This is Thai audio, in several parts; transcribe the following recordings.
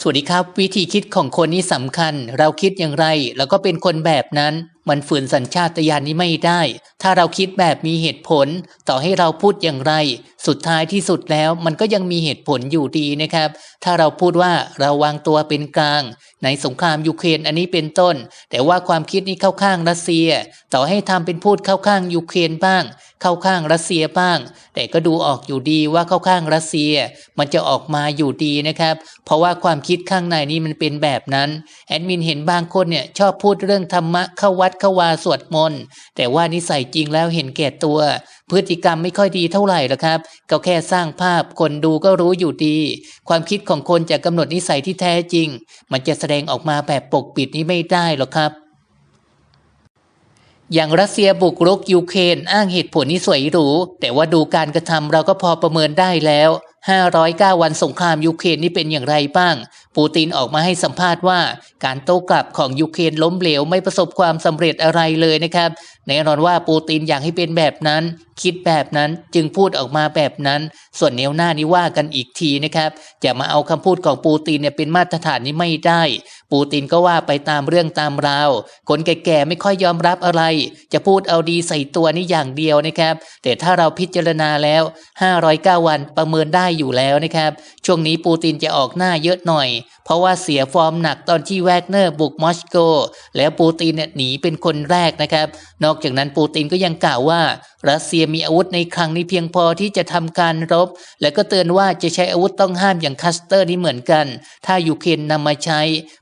สวัสดีครับ วิธีคิดของคนนี้สำคัญ เราคิดอย่างไร แล้วก็เป็นคนแบบนั้น มันฝืนสัญชาตญาณนี้ไม่ได้ ถ้าเราคิดแบบมีเหตุผล ต่อให้เราพูดอย่างไร สุดท้ายที่สุดแล้ว มันก็ยังมีเหตุผลอยู่ดีนะครับ ถ้าเราพูดว่าเราวางตัวเป็นกลาง ในสงครามยูเครนอันนี้เป็นต้น แต่ว่าความคิดนี้เข้าข้างรัสเซีย ต่อให้ทำเป็นพูดเข้าข้างยูเครนบ้าง เข้าข้างรัสเซียบ้าง แต่ก็ดูออกอยู่ดีว่าเข้าข้างรัสเซีย มันจะออกมาอยู่ดีนะครับ เพราะว่าความคิดข้างในนี้มันเป็นแบบนั้น แอดมินเห็นบางคนเนี่ยชอบพูดเรื่องธรรมะเข้าวัดเข้าวาสวดมนต์แต่ว่านิสัยจริงแล้วเห็นแก่ตัว พฤติกรรมไม่ค่อยดีเท่าไหร่หรอกครับ ก็แค่สร้างภาพคนดูก็รู้อยู่ดี ความคิดของคนจะกำหนดนิสัยที่แท้จริง มันจะแสดงออกมาแบบปกปิดนี้ไม่ได้หรอกครับอย่างรัสเซียบุกรุกยูเครนอ้างเหตุผลนี้สวยหรู แต่ว่าดูการกระทำเราก็พอประเมินได้แล้ว 509 วันสงครามยูเครนนี่เป็นอย่างไรบ้าง ปูตินออกมาให้สัมภาษณ์ว่า การโต้กลับของยูเครนล้มเหลวไม่ประสบความสำเร็จอะไรเลยนะครับ แน่นอนว่าปูตินอยากให้เป็นแบบนั้น คิดแบบนั้นจึงพูดออกมาแบบนั้น ส่วนแนวหน้านี้ว่ากันอีกทีนะครับ จะมาเอาคำพูดของปูตินเนี่ยเป็นมาตรฐานนี้ไม่ได้ ปูตินก็ว่าไปตามเรื่องตามราว คนแก่ๆไม่ค่อยยอมรับอะไร จะพูดเอาดีใส่ตัวนี่อย่างเดียวนะครับ แต่ถ้าเราพิจารณาแล้ว 509 วันประเมินได้อยู่แล้วนะครับ ช่วงนี้ปูตินจะออกหน้าเยอะหน่อย เพราะว่าเสียฟอร์มหนักตอนที่แวกเนอร์บุกมอสโก แล้วปูตินเนี่ยหนีเป็นคนแรกนะครับนอกจากนั้นปูตินก็ยังกล่าวว่า รัสเซียมีอาวุธในครั้งนี้เพียงพอที่จะทำการรบ และก็เตือนว่าจะใช้อาวุธต้องห้ามอย่างคัสเตอร์นี้เหมือนกัน ถ้ายูเครนนำมาใช้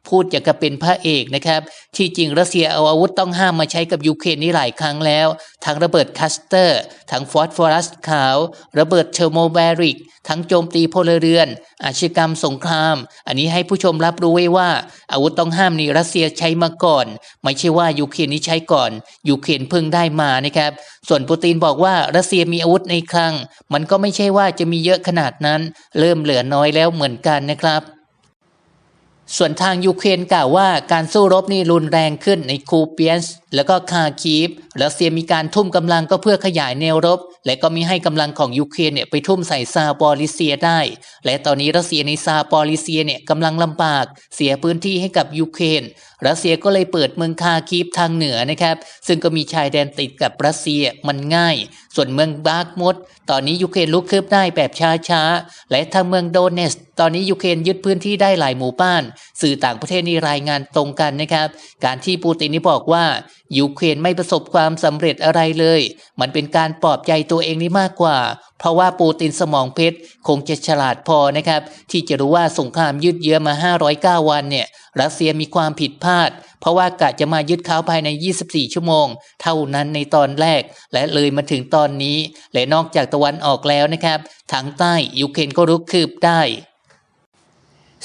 พูดอย่างกับเป็นพระเอกนะครับ ที่จริงรัสเซียเอาอาวุธต้องห้ามมาใช้กับยูเครนนี่หลายครั้งแล้ว ทั้งระเบิดคัสเตอร์ ทั้งฟอสฟอรัสขาว ระเบิดเทอร์โมแบริก ทั้งโจมตีพลเรือน อาชญากรรมสงคราม อันนี้ให้ผู้ชมรับรู้ไว้ว่า อาวุธต้องห้ามนี่รัสเซียใช้มาก่อน ไม่ใช่ว่ายูเครนนี้ใช้ก่อนยูเครนเพิ่งได้มานะครับ ส่วนปูตินบอกว่ารัสเซียมีอาวุธในคลัง มันก็ไม่ใช่ว่าจะมีเยอะขนาดนั้น เริ่มเหลือน้อยแล้วเหมือนกันนะครับส่วนทางยูเครนกล่าวว่าการสู้รบนี่รุนแรงขึ้นในคูเปียนส์แล้วก็คาคีฟ รัสเซียมีการทุ่มกำลังก็เพื่อขยายแนวรบ และก็มีให้กำลังของยูเครนเนี่ยไปทุ่มใส่ซาปอลิเซียได้ และตอนนี้รัสเซียในซาปอลิเซียเนี่ยกำลังลำบาก เสียพื้นที่ให้กับยูเครนรัสเซียก็เลยเปิดเมืองคาคีฟทางเหนือนะครับ ซึ่งก็มีชายแดนติดกับรัสเซียมันง่าย ส่วนเมืองบาร์กมด ตอนนี้ยูเครนลุกคืบได้แบบช้าๆ และทางเมืองโดเนส ตอนนี้ยูเครนยึดพื้นที่ได้หลายหมู่บ้าน สื่อต่างประเทศนี่รายงานตรงกันนะครับ การที่ปูตินนี่บอกว่ายูเครนไม่ประสบความความสำเร็จอะไรเลย มันเป็นการปลอบใจตัวเองนี่มากกว่า เพราะว่าปูตินสมองเพชรคงจะฉลาดพอนะครับ ที่จะรู้ว่าสงครามยืดเยื้อมา 509 วันเนี่ยรัสเซียมีความผิดพลาด เพราะว่ากะจะมายึดเขาภายใน 24 ชั่วโมง เท่านั้นในตอนแรก และเลยมาถึงตอนนี้ และนอกจากตะวันออกแล้วนะครับทางใต้ยูเครนก็รุกคืบได้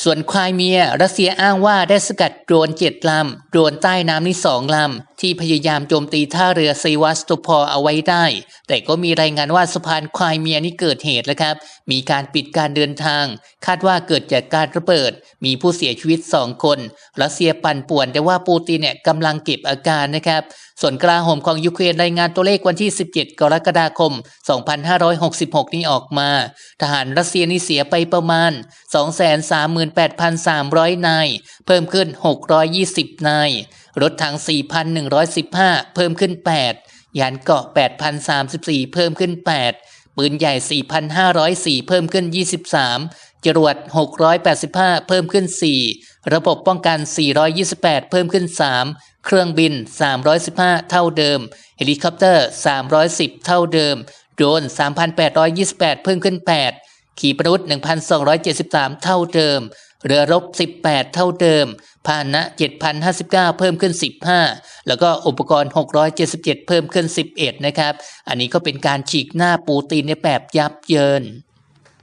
ส่วนควายเมีย รัสเซียอ้างว่าได้สกัดโดรนเจ็ดลำ โดรนใต้น้ำนี่สองลำ ที่พยายามโจมตีท่าเรือซีวัสโตพอลเอาไว้ได้ แต่ก็มีรายงานว่าสะพานควายเมียนี่เกิดเหตุแล้วครับ มีการปิดการเดินทาง คาดว่าเกิดจากการระเบิด มีผู้เสียชีวิตสองคนรัสเซียปั่นป่วนแต่ว่าปูตินเนี่ยกำลังเก็บอาการนะครับ ส่วนกลาโหมของยูเครนรายงานตัวเลขวันที่ 17 กรกฎาคม 2566 นี้ออกมา ทหารรัสเซียนี่เสียไปประมาณ 238,300 นาย เพิ่มขึ้น 620 นาย รถถัง 4,115 เพิ่มขึ้น 8 ยานเกาะ 8,034 เพิ่มขึ้น 8 ปืนใหญ่ 4,504 เพิ่มขึ้น 23 จรวด 685 เพิ่มขึ้น 4 ระบบป้องกัน 428 เพิ่มขึ้น 3 เครื่องบิน 315 เท่าเดิม เฮลิคอปเตอร์ 310 เท่าเดิม โดรน 3,828 เพิ่มขึ้น 8 ขีปนาวุธ1,273 เท่าเดิม เรือรบ 18 เท่าเดิม พาหนะ 7,059 เพิ่มขึ้น 15 แล้วก็อุปกรณ์ 677 เพิ่มขึ้น 11 นะครับ อันนี้ก็เป็นการฉีกหน้าปูตินในแบบยับเยิน